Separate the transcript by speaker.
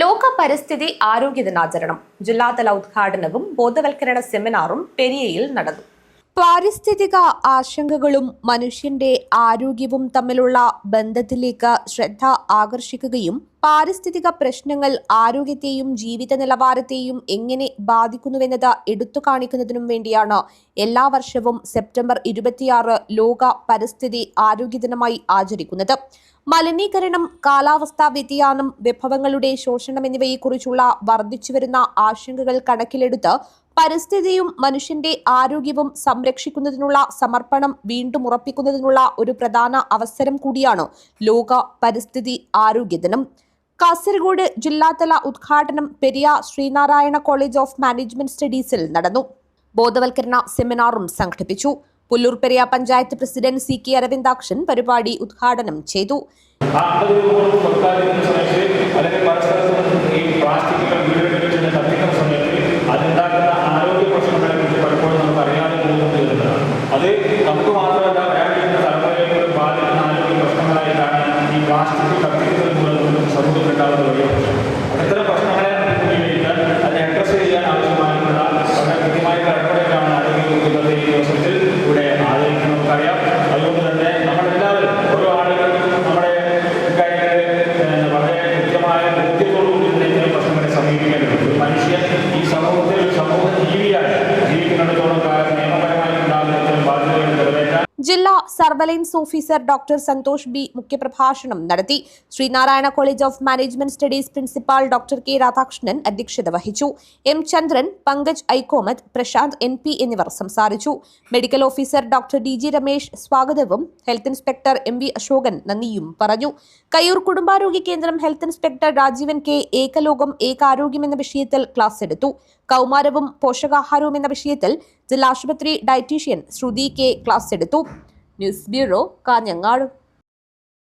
Speaker 1: ലോക പരിസ്ഥിതി ആരോഗ്യ ദിനാചരണം. ജില്ലാതല ഉദ്ഘാടനവും ബോധവൽക്കരണ സെമിനാറും പെരിയയിൽ നടന്നു. പാരിസ്ഥിതിക ആശങ്കകളും മനുഷ്യന്റെ ആരോഗ്യവും തമ്മിലുള്ള ബന്ധത്തിലേക്ക് ശ്രദ്ധ ആകർഷിക്കുകയും പാരിസ്ഥിതിക പ്രശ്നങ്ങൾ ആരോഗ്യത്തെയും ജീവിത നിലവാരത്തെയും എങ്ങനെ ബാധിക്കുന്നുവെന്നത് എടുത്തു കാണിക്കുന്നതിനും വേണ്ടിയാണ് എല്ലാ വർഷവും സെപ്റ്റംബർ ഇരുപത്തിയാറ് ലോക പരിസ്ഥിതി ആരോഗ്യ ദിനമായി ആചരിക്കുന്നത്. മലിനീകരണം കാലാവസ്ഥാ വ്യതിയാനം വിഭവങ്ങളുടെ ശോഷണം എന്നിവയെക്കുറിച്ചുള്ള വർദ്ധിച്ചുവരുന്ന ആശങ്കകൾ കണക്കിലെടുത്ത് പരിസ്ഥിതിയും മനുഷ്യന്റെ ആരോഗ്യവും സംരക്ഷിക്കുന്നതിനുള്ള സമർപ്പണം വീണ്ടും ഉറപ്പിക്കുന്നതിനുള്ള ഒരു പ്രധാന അവസരം കൂടിയാണ് ലോക പരിസ്ഥിതി ആരോഗ്യ ദിനം. കാസർഗോഡ് ജില്ലാതല ഉദ്ഘാടനം Periya Sreenarayana college of management സ്റ്റഡീസിൽ നടന്നു. ബോധവൽക്കരണ സെമിനാറും സംഘടിപ്പിച്ചു. Pullur Periya panchayat president C K Aravindakshan പരിപാടി ഉദ്ഘാടനം ചെയ്തു. ജില്ലാ surveillance officer doctor Santhosh B മുഖ്യപ്രഭാഷണം നടത്തി. Sreenarayana college of management studies principal doctor K Radhakrishnan അധ്യക്ഷത വഹിച്ചു. എം ചന്ദ്രൻ പങ്കജ് ഐക്കോമത് പ്രശാന്ത് എൻ പി എന്നിവർ സംസാരിച്ചു. Medical officer doctor D G Ramesh സ്വാഗതവും health inspector M V Ashokan നന്ദിയും പറഞ്ഞു. കയ്യൂർ കുടുംബാരോഗ്യ കേന്ദ്രം ഹെൽത്ത് ഇൻസ്പെക്ടർ രാജീവൻ കെ ഏകലോകം ഏകാരോഗ്യം എന്ന വിഷയത്തിൽ ക്ലാസ് എടുത്തു. കൗമാരവും പോഷകാഹാരവും എന്ന വിഷയത്തിൽ ജില്ലാ ആശുപത്രി ഡയറ്റീഷ്യൻ ശ്രുതി കെ ക്ലാസ് എടുത്തു. News bureau Kanhangad.